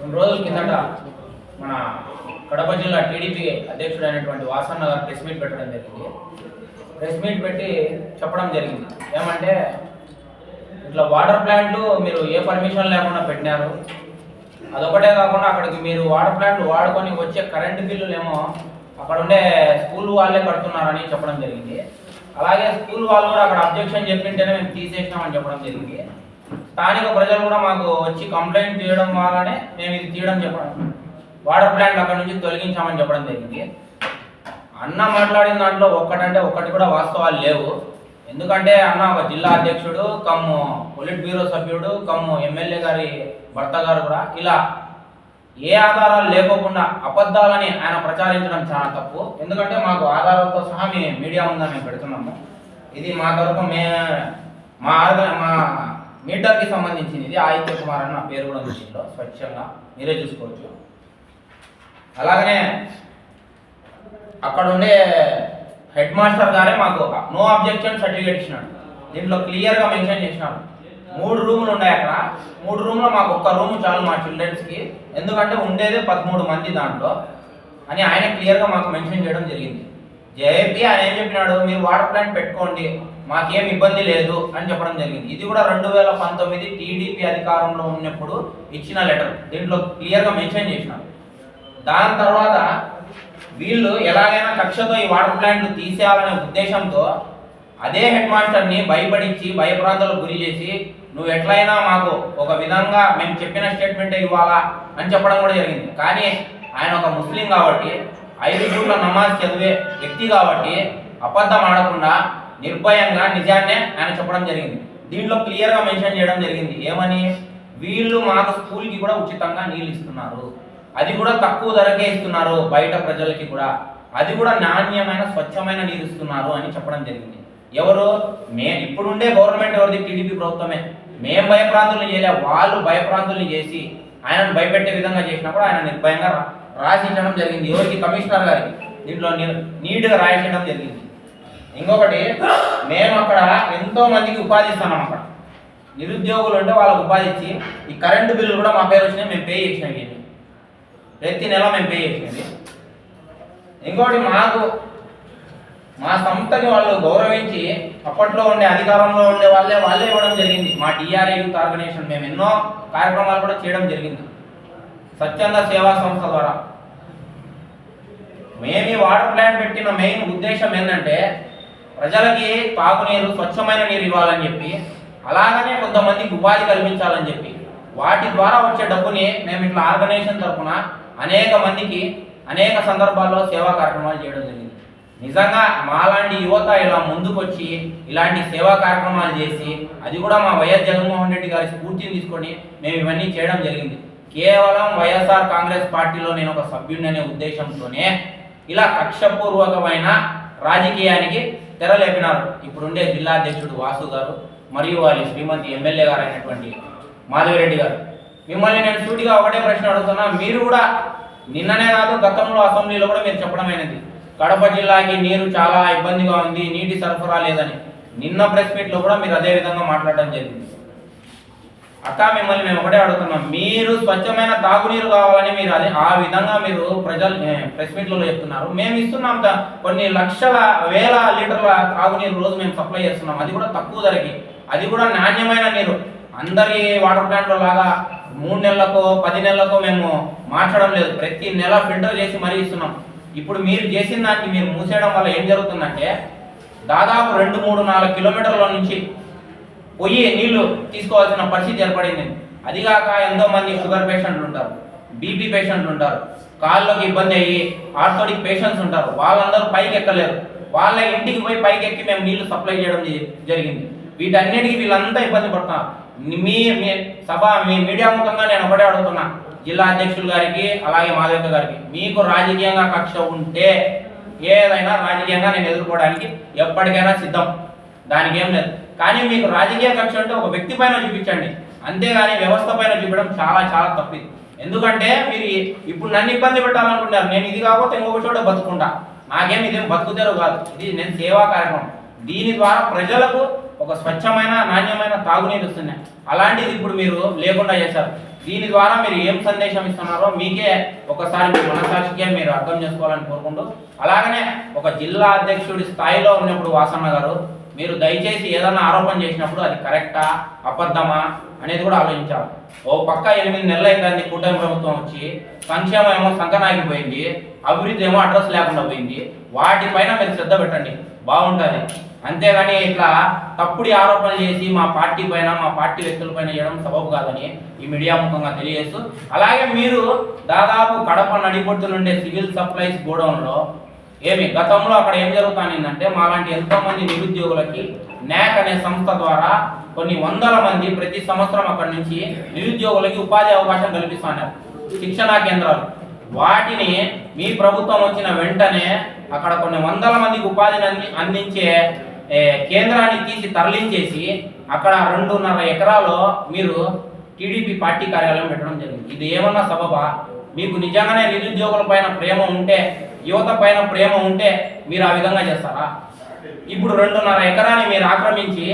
రెండు రోజుల కిందట మన కడప జిల్లా టీడీపీ అధ్యక్షుడు అయినటువంటి వాసన్న గారు ప్రెస్ మీట్ పెట్టడం జరిగింది. ప్రెస్ మీట్ పెట్టి చెప్పడం జరిగింది. ఏమంటే ఇట్లా వాటర్ ప్లాంట్లు మీరు ఏ పర్మిషన్ లేకుండా పెట్టినారు. అదొకటే కాకుండా అక్కడికి మీరు వాటర్ ప్లాంట్లు వాడుకొని వచ్చే కరెంటు బిల్లులు ఏమో అక్కడ ఉండే స్కూల్ వాళ్ళే కడుతున్నారని చెప్పడం జరిగింది. అలాగే స్కూల్ వాళ్ళు కూడా అక్కడ అబ్జెక్షన్ చెప్పింటేనే మేము తీసేసినామని చెప్పడం జరిగింది. స్థానిక ప్రజలు కూడా మాకు వచ్చి కంప్లైంట్ చేయడం వల్లనే మేము ఇది తీయడం చెప్పడం. వాటర్ ప్లాంట్ అక్కడ నుంచి తొలగించామని చెప్పడం జరిగింది. అన్న మాట్లాడిన దాంట్లో ఒక్కటంటే ఒక్కటి కూడా వాస్తవాలు లేవు. ఎందుకంటే అన్న ఒక జిల్లా అధ్యక్షుడు కమ్ము పొలిట్ బ్యూరో సభ్యుడు కమ్ము ఎమ్మెల్యే గారి భర్త గారు కూడా ఇలా ఏ ఆధారాలు లేకోకుండా అబద్ధాలని ఆయన ప్రచారించడం చాలా తప్పు. ఎందుకంటే మాకు ఆధారాలతో సహా మేము మీడియా ముందు మేము పెడుతున్నాము. ఇది మా తరపు మే మా ఆర్గ మా మీటర్కి సంబంధించింది ఇది ఆదిత్య కుమార్ అని నా పేరు కూడా ఉంది దీంట్లో. స్వచ్ఛంగా మీరే చూసుకోవచ్చు. అలాగనే అక్కడ ఉండే హెడ్ మాస్టర్ గారే మాకు నో అబ్జెక్షన్ సర్టిఫికేట్ ఇచ్చినాడు. దీంట్లో క్లియర్గా మెన్షన్ చేసినాడు. మూడు రూములు ఉన్నాయి అక్కడ. మూడు రూమ్లో మాకు ఒక్క రూమ్ చాలు మా చిల్డ్రన్స్కి. ఎందుకంటే ఉండేదే పదమూడు మంది దాంట్లో అని ఆయన క్లియర్గా మాకు మెన్షన్ చేయడం జరిగింది. జేపీ ఆయన ఏం చెప్పినాడు? మీరు వాటర్ ప్లాంట్ పెట్టుకోండి. మాకేం ఇబ్బంది లేదు అని చెప్పడం జరిగింది. ఇది కూడా రెండు వేల పంతొమ్మిది టీడీపీ అధికారంలో ఉన్నప్పుడు ఇచ్చిన లెటర్. దీంట్లో క్లియర్గా మెన్షన్ చేసినారు దాని తర్వాత వీళ్ళు ఎలాగైనా కక్షతో ఈ వాటర్ ప్లాంట్ తీసేయాలనే ఉద్దేశంతో అదే హెడ్ మాస్టర్ని భయపడించి భయప్రాంతాలకు గురి చేసి నువ్వు ఎట్లయినా మాకు ఒక విధంగా మేము చెప్పిన స్టేట్మెంటే ఇవ్వాలా? అని చెప్పడం కూడా జరిగింది. కానీ ఆయన ఒక ముస్లిం కాబట్టి ఐదు పూట్ల నమాజ్ చదివే వ్యక్తి కాబట్టి అబద్ధం ఆడకుండా నిర్భయంగా నిజాన్నే ఆయన చెప్పడం జరిగింది. దీంట్లో క్లియర్గా మెన్షన్ చేయడం జరిగింది. ఏమని? వీళ్ళు మాకు స్కూల్కి కూడా ఉచితంగా నీళ్ళు ఇస్తున్నారు. అది కూడా తక్కువ ధరకే ఇస్తున్నారు బయట ప్రజలకి కూడా. అది కూడా నాణ్యమైన స్వచ్ఛమైన నీరు ఇస్తున్నారు అని చెప్పడం జరిగింది. ఎవరు? మే ఇప్పుడుండే గవర్నమెంట్ ఎవరిది? టీడీపీ ప్రభుత్వమే. మేము భయప్రాంతుల్ని చేయలే. వాళ్ళు భయప్రాంతుల్ని చేసి ఆయనను భయపెట్టే విధంగా చేసినప్పుడు ఆయన నిర్భయంగా రా- రాసించడం జరిగింది. ఎవరికి? కమిషనర్ గారికి. దీంట్లో నీట్గా రాయించడం జరిగింది. ఇంకొకటి మేము అక్కడ ఎంతో మందికి ఉపాధి ఇస్తున్నాం అక్కడ నిరుద్యోగులు ఉంటే వాళ్ళకి ఉపాధి ఇచ్చి ఈ కరెంటు బిల్లు కూడా మా పేరు వచ్చినాయి మేము పే చేసినాం ఇది ప్రతి నెల మేము పే చేసినది ఇంకోటి మాకు మా సంస్థని వాళ్ళు గౌరవించి అప్పట్లో ఉండే అధికారంలో ఉండే వాళ్ళే వాళ్ళే ఇవ్వడం జరిగింది. మా టీఆర్ఏ యూత్ ఆర్గనైజేషన్ మేము ఎన్నో కార్యక్రమాలు కూడా చేయడం జరిగింది. స్వచ్ఛంద సేవా సంస్థ ద్వారా. మేము ఈ వాటర్ ప్లాంట్ పెట్టిన మెయిన్ ఉద్దేశం ఏంటంటే ప్రజలకి తాగునీరు స్వచ్ఛమైన నీరు ఇవ్వాలని చెప్పి అలాగనే కొంతమందికి ఉపాధి కల్పించాలని చెప్పి వాటి ద్వారా వచ్చే డబ్బుని మేము ఇట్లా ఆర్గనైజేషన్ తరఫున అనేక మందికి అనేక సందర్భాల్లో సేవా కార్యక్రమాలు చేయడం జరిగింది. నిజంగా మాలాంటి యువత ఇలా ముందుకొచ్చి ఇలాంటి సేవా కార్యక్రమాలు చేసి అది కూడా మా వైఎస్ జగన్మోహన్ రెడ్డి గారి స్ఫూర్తిని తీసుకొని మేము ఇవన్నీ చేయడం జరిగింది. కేవలం వైఎస్ఆర్ కాంగ్రెస్ పార్టీలో నేను ఒక సభ్యుడిని అనే ఉద్దేశంతోనే ఇలా కక్షపూర్వకమైన రాజకీయానికి తెరలేపినారు. ఇప్పుడుండే జిల్లా అధ్యక్షుడు వాసు గారు మరియు వారి శ్రీమతి ఎమ్మెల్యే గారు అయినటువంటి మాధవిరెడ్డి గారు. మిమ్మల్ని నేను సూటిగా ఒకటే ప్రశ్న అడుగుతున్నా. మీరు కూడా నిన్ననే కాదు గతంలో అసెంబ్లీలో కూడా మీరు చెప్పడమైనది కడప జిల్లాకి నీరు చాలా ఇబ్బందిగా ఉంది నీటి సరఫరా లేదని. నిన్న ప్రెస్ మీట్లో కూడా మీరు అదే విధంగా మాట్లాడడం జరిగింది. అక్క మిమ్మల్ని మేము ఒకటే అడుగుతున్నాం. మీరు స్వచ్ఛమైన తాగునీరు కావాలని మీరు అదే ఆ విధంగా మీరు ప్రజలు ప్రెస్ మీట్లలో చెప్తున్నారు. మేము ఇస్తున్నాం కొన్ని లక్షల వేల లీటర్ల తాగునీరు రోజు మేము సప్లై చేస్తున్నాం. అది కూడా తక్కువ ధరకి. అది కూడా నాణ్యమైన నీరు. అందరి వాటర్ ప్లాంట్ల లాగా మూడు నెలలకో పది నెలలకో మేము మార్చడం లేదు. ప్రతి నెల ఫిల్టర్ చేసి మరీ ఇస్తున్నాం. ఇప్పుడు మీరు చేసిన దానికి మీరు మూసేయడం వల్ల ఏం జరుగుతుందంటే దాదాపు రెండు మూడు నాలుగు కిలోమీటర్ల నుంచి పొయ్యి నీళ్ళు తీసుకోవాల్సిన పరిస్థితి ఏర్పడింది. అదిగాక ఎంతో మంది షుగర్ పేషెంట్లు ఉంటారు బీపీ పేషెంట్లు ఉంటారు. కాళ్ళకి ఇబ్బంది అయ్యి ఆర్థోడిక్ పేషెంట్స్ ఉంటారు. వాళ్ళందరూ పైకి ఎక్కలేరు. వాళ్ళ ఇంటికి పోయి పైకి ఎక్కి మేము నీళ్ళు సప్లై చేయడం జరిగింది. వీటన్నిటికీ వీళ్ళంతా ఇబ్బంది పడుతున్నారు. మీ మీ సభ మీ మీడియా ముఖంగా నేను ఒకటే అడుగుతున్నా. జిల్లా అధ్యక్షులు గారికి అలాగే మాధవిక గారికి మీకు రాజకీయంగా కక్ష ఉంటే ఏదైనా రాజకీయంగా నేను ఎదుర్కోవడానికి ఎప్పటికైనా సిద్ధం. దానికి ఏం లేదు. కానీ మీకు రాజకీయ కక్ష అంటే ఒక వ్యక్తి పైన చూపించండి. అంతేగాని వ్యవస్థ పైన చూపించడం చాలా చాలా తప్పిది ఎందుకంటే మీరు ఇప్పుడు నన్ను ఇబ్బంది పెట్టాలనుకుంటున్నారు. నేను ఇది కాకపోతే ఇంకొక చోట బతుకుంటా. నాకేం ఇదేం బతుకుతారు కాదు. ఇది నేను సేవా కార్యక్రమం. దీని ద్వారా ప్రజలకు ఒక స్వచ్ఛమైన నాణ్యమైన తాగునీరు వస్తున్నాయి. అలాంటిది ఇప్పుడు మీరు లేకుండా చేశారు. దీని ద్వారా మీరు ఏం సందేశం ఇస్తున్నారో మీకే ఒకసారి మీ మనసాక్షికే మీరు అర్థం చేసుకోవాలని కోరుకుంటూ అలాగనే ఒక జిల్లా అధ్యక్షుడి స్థాయిలో ఉన్నప్పుడు వాసన్న గారు మీరు దయచేసి ఏదైనా ఆరోపణ చేసినప్పుడు అది కరెక్టా అబద్ధమా అనేది కూడా ఆలోచించాలి. ఓ పక్క ఎనిమిది నెలలు అయింది కూటమి ప్రభుత్వం వచ్చి సంక్షేమం ఏమో సంకనాగిపోయింది అభివృద్ధి ఏమో అడ్రస్ లేకుండా పోయింది వాటిపైన మీరు శ్రద్ధ పెట్టండి బాగుంటుంది. అంతేగాని ఇట్లా తప్పుడు ఆరోపణలు చేసి మా పార్టీ పైన మా పార్టీ వ్యక్తుల పైన చేయడం సబబు కాదని ఈ మీడియా ముఖంగా తెలియజేస్తూ అలాగే మీరు దాదాపు కడప నడిపొట్టు నుండే సివిల్ సప్లైస్ గోడౌన్లో ఏమి? గతంలో అక్కడ ఏం జరుగుతానిందంటే మాలాంటి ఎంతో మంది నిరుద్యోగులకి న్యాక్ అనే సంస్థ ద్వారా కొన్ని వందల మంది ప్రతి సంవత్సరం అక్కడి నుంచి నిరుద్యోగులకి ఉపాధి అవకాశం కల్పిస్తున్నారు. శిక్షణా కేంద్రాలు. వాటిని మీ ప్రభుత్వం వచ్చిన వెంటనే అక్కడ కొన్ని వందల మందికి ఉపాధిని అంది అందించే కేంద్రాన్ని తీసి తరలించేసి అక్కడ రెండున్నర ఎకరాలు మీరు టీడీపీ పార్టీ కార్యాలయం పెట్టడం జరిగింది. ఇది ఏమన్నా సబబా? మీకు నిజంగానే నిరుద్యోగుల పైన ప్రేమ ఉంటే యువత పైన ప్రేమ ఉంటే మీరు ఆ విధంగా చేస్తారా? ఇప్పుడు రెండున్నర ఎకరాన్ని మీరు ఆక్రమించి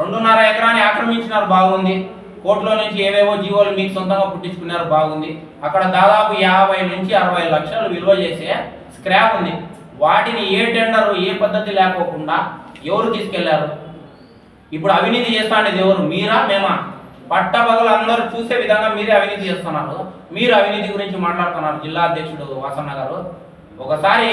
రెండున్నర ఎకరాన్ని ఆక్రమించినారు బాగుంది. కోర్టులో నుంచి ఏవేవో జీవోలు మీకు సొంతంగా పుట్టించుకున్నారు బాగుంది. అక్కడ దాదాపు యాభై నుంచి అరవై లక్షలు విలువ చేసే స్క్రాప్ ఉంది. వాటిని ఏ టెండర్ ఏ పద్ధతి లేకోకుండా ఎవరు తీసుకెళ్ళారు? ఇప్పుడు అవినీతి చేస్తాండేది ఎవరు? మీరా మేమా? పట్టపగలు అందరూ చూసే విధంగా మీరే అవినీతి చేస్తున్నారు. మీరు అవినీతి గురించి మాట్లాడుతున్నారు జిల్లా అధ్యక్షుడు వాసన్న గారు. ఒకసారి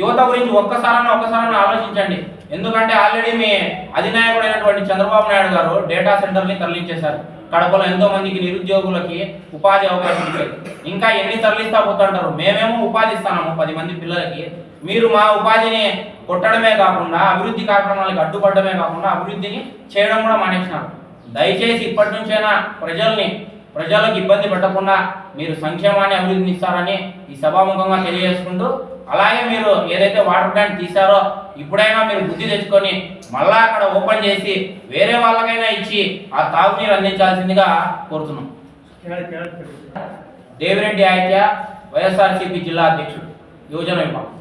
యువత గురించి ఒక్కసారన్నా ఒక్కసారన్నా ఆలోచించండి. ఎందుకంటే ఆల్రెడీ మీ అధినాయకుడైనటువంటి చంద్రబాబు నాయుడు గారు డేటా సెంటర్ని తరలించేశారు. కడపలో ఎంతో మందికి నిరుద్యోగులకి ఉపాధి అవకాశం ఇచ్చారు ఇంకా ఎన్ని తరలిస్తా పోతుంటారు? మేమేమో ఉపాధి ఇస్తాము పది మంది పిల్లలకి. మీరు మా ఉపాధిని కొట్టడమే కాకుండా అభివృద్ధి కార్యక్రమాలకు అడ్డుపడమే కాకుండా అభివృద్ధిని చేయడం కూడా మానేసినారు. దయచేసి ఇప్పటి నుంచైనా ప్రజల్ని ప్రజలకు ఇబ్బంది పెట్టకుండా మీరు సంక్షేమాన్ని అభివృద్ధిని ఇస్తారని ఈ సభాముఖంగా తెలియజేసుకుంటూ అలాగే మీరు ఏదైతే వాటర్ ప్లాంట్ తీశారో ఇప్పుడైనా మీరు బుద్ధి తెచ్చుకొని మళ్ళా అక్కడ ఓపెన్ చేసి వేరే వాళ్ళకైనా ఇచ్చి ఆ తాగునీరు అందించాల్సిందిగా కోరుతున్నాం. దేవిరెడ్డి ఆయిత్య వైఎస్ఆర్సీపీ జిల్లా అధ్యక్షుడు. యువజన విభాగం.